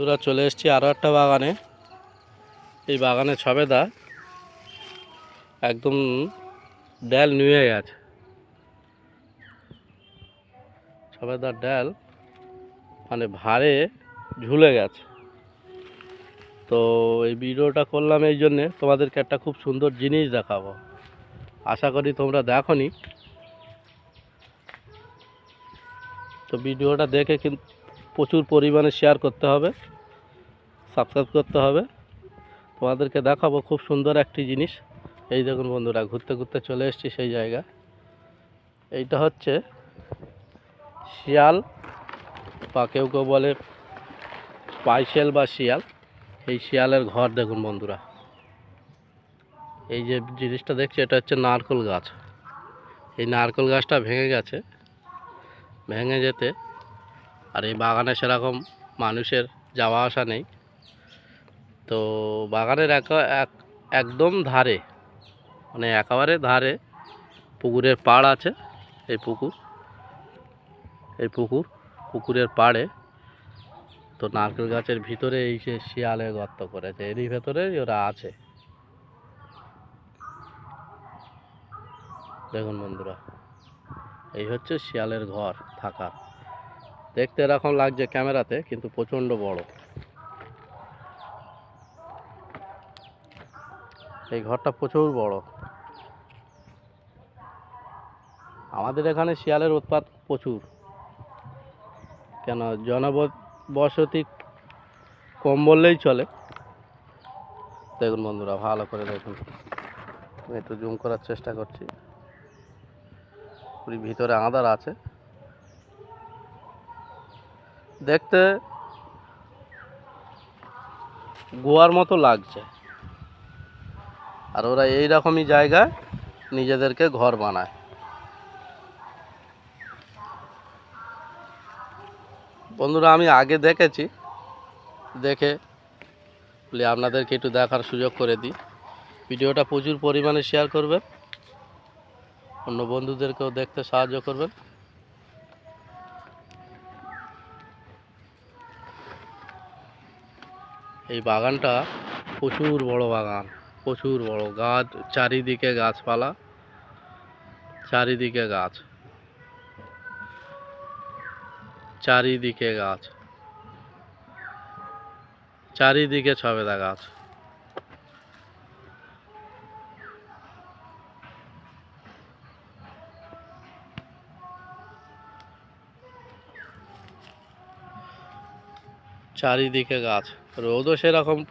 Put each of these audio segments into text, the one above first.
বন্ধুরা চলে এসেছি আরও একটা বাগানে। এই বাগানে ছবেদা একদম ডাল নুয়ে গেছে। ছবেদার ডাল মানে ভারে ঝুলে গেছে। তো এই ভিডিওটা করলাম এই জন্যে তোমাদেরকে একটা খুব সুন্দর জিনিস দেখাবো। আশা করি তোমরা দেখোনি। তো ভিডিওটা দেখে কিন্তু প্রচুর পরিমাণে শেয়ার করতে হবে। সাবস্ক্রাইব করতে হবে। তোমাদেরকে দেখাবো খুব সুন্দর একটি জিনিস। এই দেখুন বন্ধুরা, ঘুরতে ঘুরতে চলে এসেছি সেই জায়গা। এইটা হচ্ছে শিয়াল, বা কেউ কেউ বলে পাইশেল বা শিয়াল। এই শিয়ালের ঘর দেখুন বন্ধুরা। এই যে জিনিসটা দেখছি, এটা হচ্ছে নারকেল গাছ। এই নারকেল গাছটা ভেঙে গেছে। ভেঙে যেতে আর এই বাগানে সেরকম মানুষের যাওয়া আসা নেই। তো বাগানের এক এক, একদম ধারে মানে একেবারে ধারে পুকুরের পাড় আছে, এই পুকুর এই পুকুর, পুকুরের পাড়ে। তো নারকেল গাছের ভিতরে এই যে শিয়ালে গর্ত করেছে, এরই ভেতরে ওরা আছে। দেখুন বন্ধুরা, এই হচ্ছে শিয়ালের ঘর থাকা। দেখতে এরকম লাগছে ক্যামেরাতে, কিন্তু প্রচণ্ড বড়। এই ঘরটা প্রচুর বড়। আমাদের এখানে শিয়ালের উৎপাত প্রচুর। কেন? জনবসতি কম বললেই চলে। দেখুন বন্ধুরা, ভালো করে দেখুন। একটু জুম করার চেষ্টা করছি। পুরি ভিতরে আধার আছে। দেখতে গোয়ার মতো লাগছে। আর ওরা এই রকমই জায়গায় নিজেদেরকে ঘর বানায়। বন্ধুরা, আমি আগে দেখেছি। দেখে বলি আপনাদেরকে একটু দেখার সুযোগ করে দিই। ভিডিওটা প্রচুর পরিমাণে শেয়ার করবেন। অন্য বন্ধুদেরকেও দেখতে সাহায্য করবেন। এই বাগানটা প্রচুর বড় বাগান। প্রচুর বড় গাছ, চারিদিকে গাছপালা, চারিদিকে গাছ। চারিদিকে গাছ। চারিদিকে ছবেদা গাছ। চারিদিকে গাছ। রোদও সেরকম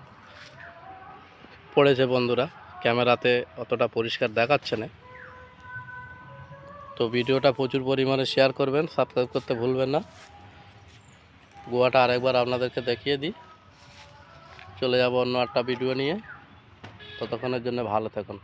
পড়েছে বন্ধুরা। ক্যামেরাতে অতটা পরিষ্কার দেখাচ্ছে না। তো ভিডিওটা প্রচুর পরিমাণে শেয়ার করবেন সাবস্ক্রাইব করতে ভুলবেন না। গোয়াটা আরেকবার আপনাদেরকে দেখিয়ে দিই। চলে যাব অন্য একটা ভিডিও নিয়ে। ততক্ষণের জন্য ভালো থাকুন।